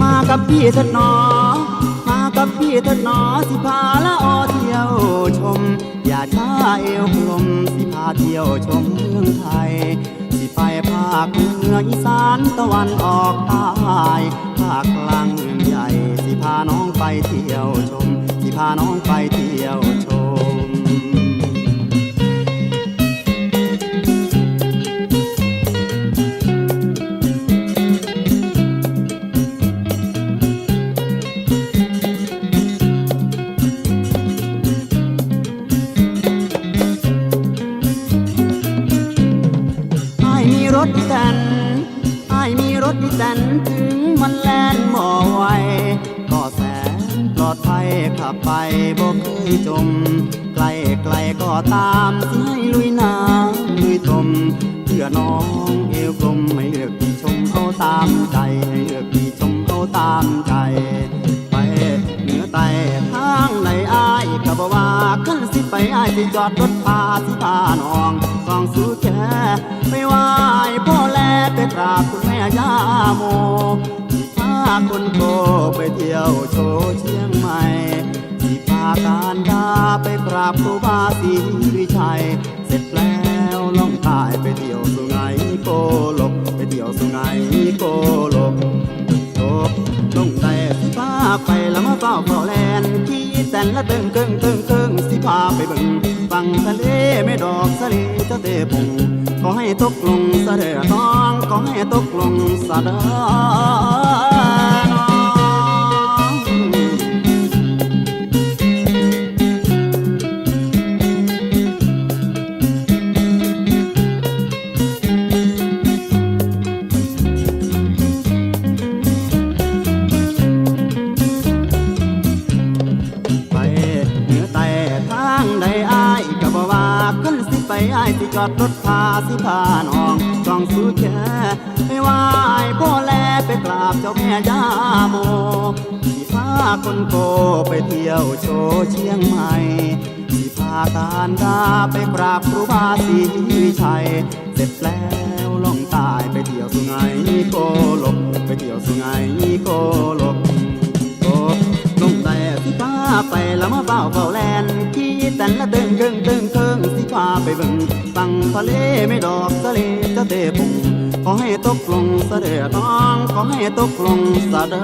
มากับพี่เถิดหนอมา กับพี่เถิดหนอสิพาละออเที่ยวชม อย่าช้าเอวกลมสิพาเที่ยวชมเมืองไทย สิไปภาคเหนืออีสานตะวันออกใต้ภาคกลางเมืองใหญ่ สิพาน้องไปเที่ยวชม สิพาน้องไปเที่ยวชม ถอีแตนไอ้ายมีรถอีแตนถึงมันแลนหมอไวก็แสนปลอดภัยขับไปบ่เคยจม ไกลไกลก็ตามสิให้ลุยน้ำลุยตมเพื่อน้องเอวกลมไม่เลือกพี่ชมเอาตามใจให้เลือกพี่ชมเอาตามใจ ไปเหนือใต้ทางไหน ก็บว่าขึ้นสิไปอ้ายสิจอดรถพาสิพาน้องกองสู้แค่ไปไหวพ่อแลไปกราบคุณแม่ย่าโมสิพาคนโตไปเที่ยวโชว์เชียงใหม่สิพาการดาไปกราบครูบาศรีวิชัย เสร็จแล้วล่องใตายไปเที่ยวสุไหงโกลกไปเที่ยวสุไหงโกลกโตลงแต่สิพาไปแล้วมาเฝ้าเฝ้าแล แสนละเติงเกิงเติงเกิงสิพาไปเบิ่งฟังทะเลไม่ดอกสะเลเจ้าเตปงขอให้ตกลงสะเดอน้องขอให้ตกลงสะเดอ ขึ้นสิไปอ้ายสิจอดรถพาสิพาน้องต้องสู้แค่ไปไหว้พ่อแลไปกราบเจ้าแม่ย่าโมสิพาคนโกไปเที่ยวโชว์เชียงใหม่สิพาการดาไปกราบครูบาศรีชัย เสร็จแล้วล่องตายไปเที่ยวสุไหงโกลกไปเที่ยวสุไหงโกลกโอ้ลงแต่สิพาไปแล้วมาเฝ้าเฝ้าแลนขี่แต่ละเติง เบิ่งฟังทะเลไม่ดอกทะเลจะเตะปุ่งขอให้ตกลงสะเดือน้องขอให้ตกลงสะเดอ